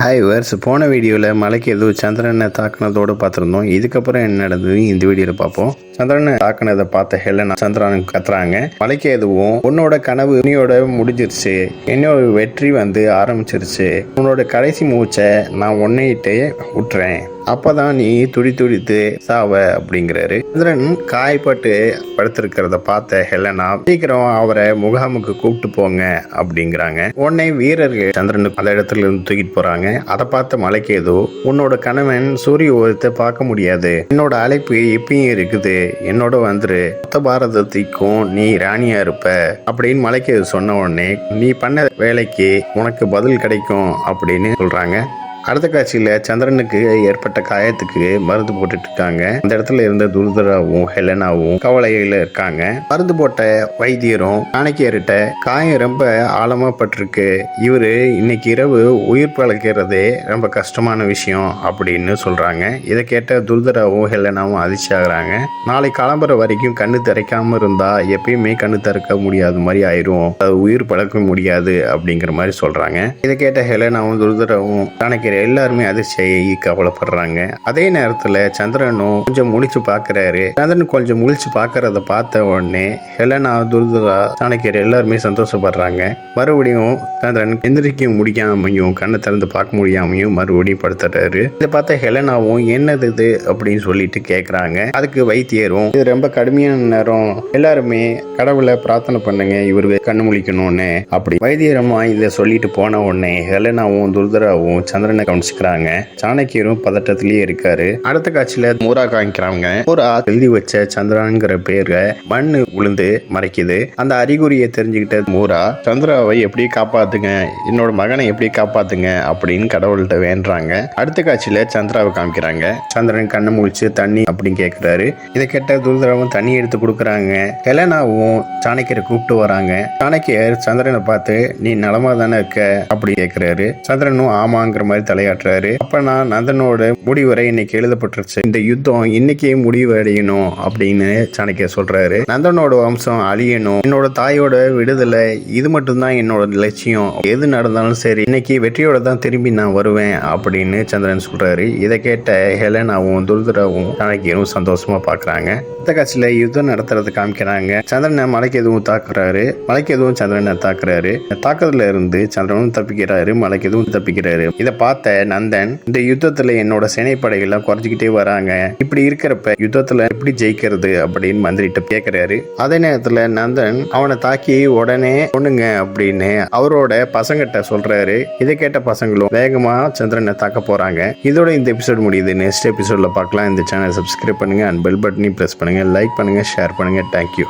Hi verse போன வீடியோவில் மலைக்கு எதுவும் சந்திரனை தாக்குனதோடு பார்த்துருந்தோம். இதுக்கப்புறம் என்ன நடந்தது? இந்த வீடியோவில் பார்ப்போம். சந்திரனை தாக்குனதை பார்த்த ஹெலனா சந்திரன் கத்துறாங்க. மலைக்கு எதுவும் உன்னோட கனவு உனியோட முடிஞ்சிருச்சு. என்னோட வெற்றி வந்து ஆரம்பிச்சிருச்சு. உன்னோட கடைசி மூச்சை நான் ஒன்னையிட்டே விட்டுறேன் அப்பதான் நீ துடி துடித்து சாவ அப்படிங்கிறாரு. சந்திரன் காயப்பட்டு படுத்திருக்கிறத பார்த்த ஹெலனா சீக்கிரம் அவரை முகாமுக்கு கூப்பிட்டு போங்க அப்படிங்கிறாங்க. உடனே வீரர்கள் சந்திரனுக்கு அந்த இடத்துல இருந்து தூக்கிட்டு போறாங்க. அதை பார்த்த மலைக்கு ஏதோ உன்னோட கணவன் சூரிய உதயத்தை பார்க்க முடியாது. என்னோட அழைப்பு எப்பயும் இருக்குது. என்னோட வந்துரு. மொத்த பாரதத்துக்கும் நீ ராணியா இருப்ப. அப்படின்னு மலைக்கு சொன்ன உடனே நீ பண்ண வேலைக்கு உனக்கு பதில் கிடைக்கும் அப்படின்னு சொல்றாங்க. அடுத்த காட்சியில் சந்திரனுக்கு ஏற்பட்ட காயத்துக்கு மருந்து போட்டுட்டு இருக்காங்க அந்த இடத்துல இருந்த துருதராவும் ஹெலனாவும் கவலையில இருக்காங்க. மருந்து போட்ட வைத்தியரும் சாணக்கியர்கிட்ட காயம் ரொம்ப ஆழமா பட்டிருக்கு. இவரு இன்னைக்கு இரவு உயிர் பழக்கிறதே ரொம்ப கஷ்டமான விஷயம் அப்படின்னு சொல்றாங்க. இதை கேட்ட துருதராவும் ஹெலனாவும் அதிர்ச்சி ஆகுறாங்க நாளை கிளம்புற வரைக்கும் கண்ணு திறக்காம இருந்தா எப்பயுமே கண்ணு திறக்க முடியாத மாதிரி ஆயிரும். அது உயிர் பழக்க முடியாது அப்படிங்கிற மாதிரி சொல்றாங்க. இதை கேட்ட ஹெலனாவும் துருதராவும் காணிக்கிற எல்லாருமே அதிர்ச்சியாகி கவலைப்படுறாங்க. அதே நேரத்தில் சந்திரனும் கொஞ்சம் முழிச்சு பார்க்குறாரு சந்திரன் கொஞ்சம் முழிச்சு பார்க்கறத பார்த்த உடனே ஹெலனா துர்துரா சாணக்கியர் எல்லாருமே சந்தோஷப்படுறாங்க. மறுபடியும் சந்திரன் எந்திரிக்க முடியாமையும் கண்ணை திறந்து பார்க்க முடியாமையும் மறுபடியும் படுத்துறாரு. இதை பார்த்த ஹெலனாவும் என்னது இது? அப்படின்னு சொல்லிட்டு கேட்குறாங்க அதுக்கு வைத்தியரும் இது ரொம்ப கடுமையான நேரம். எல்லாருமே கடவுளை பிரார்த்தனை பண்ணுங்க. இவரு கண்ணு முழிக்கணும்னு அப்படி வைத்தியரமா இதை சொல்லிட்டு போன உடனே ஹெலனாவும் துருதராவும் சந்திரனை கவனிச்சுக்கிறாங்க. சாணக்கியரும் பதட்டத்திலேயே இருக்காரு. அடுத்த காட்சியில மூரா காமிக்கிறாங்க. மூரா எழுதி வச்ச சந்திராங்கிற பேரை மண்ணு விழுந்து மறைக்குது. அந்த அறிகுறியை தெரிஞ்சுக்கிட்ட மூரா சந்திராவை எப்படி காப்பாத்துங்க? என்னோட மகனை எப்படி காப்பாத்துங்க? அப்படின்னு கடவுள்கிட்ட வேண்டுறாங்க. அடுத்த காட்சியில சந்திராவை காமிக்கிறாங்க. சந்திரன் கண்ணை முழிச்சு தண்ணி அப்படின்னு கேட்கிறாரு இதை கேட்ட துருதரவும் தண்ணி எடுத்து கொடுக்குறாங்க. ஹெலனாவும் சாணக்கியரை கூப்பிட்டு வராங்க. சாணக்கியர் சந்திரனை பார்த்து நீ நலமா தானே இருக்க? அப்படி கேட்கிறாரு சந்திரனும் ஆமாங்கிற மாதிரி தலையாட்டுறாரு. அப்ப நான் நந்தனோட முடிவுரை இன்னைக்கு எழுதப்பட்டுருச்சு. இந்த யுத்தம் இன்னைக்கே முடிவு அடையணும் அப்படின்னு சாணக்கிய சொல்றாரு. நந்தனோட வம்சம் அழியணும். என்னோட தாயோட விடுதலை இது மட்டும்தான் என்னோட லட்சியம். எது நடந்தாலும் சரி இன்னைக்கு வெற்றியோட தான் திரும்பி நான் வருவேன் அப்படின்னு சந்திரன் சொல்றாரு. இதை கேட்ட ஹெலனாவும் துர்தராவும் சாணக்கியரும் சந்தோஷமா பாக்குறாங்க. இந்த காட்சியில யுத்தம் நடத்துறது காமிக்கிறாங்க. சந்திரனை மலைக்கு எதுவும் தாக்குறாரு. மலைக்கு எதுவும் சந்திரனை தாக்குறாரு. தாக்குறதுல இருந்து சந்திரனும் தப்பிக்கிறாரு. மலைக்கு எதுவும் தப்பிக்கிறாரு. இதை பார்த்து நந்தன் இந்த யுத்தத்துல என்னோட சேனைப்படைகள்லாம் குறைஞ்சிக்கிட்டே வராங்க. இப்படி இருக்கிறப்ப யுத்தத்துல எப்படி ஜெயிக்கிறது அப்படின்னு மந்திரிட்ட கேட்குறாரு அதே நேரத்துல நந்தன் அவனை தாக்கி உடனே பொண்ணுங்க அப்படின்னு அவரோட பசங்கிட்ட சொல்றாரு. இதை கேட்ட பசங்களும் வேகமா சந்திரனை தாக்க போறாங்க. இதோட இந்த எபிசோட் முடியுது. நெக்ஸ்ட் எபிசோட்ல பார்க்கலாம். இந்த சேனல் சப்ஸ்கிரைப் பண்ணுங்க. அண்ட் பெல் பட்டனையும் ப்ரெஸ் பண்ணுங்க. லைக் பண்ணுங்க ஷேர் பண்ணுங்க. Thank you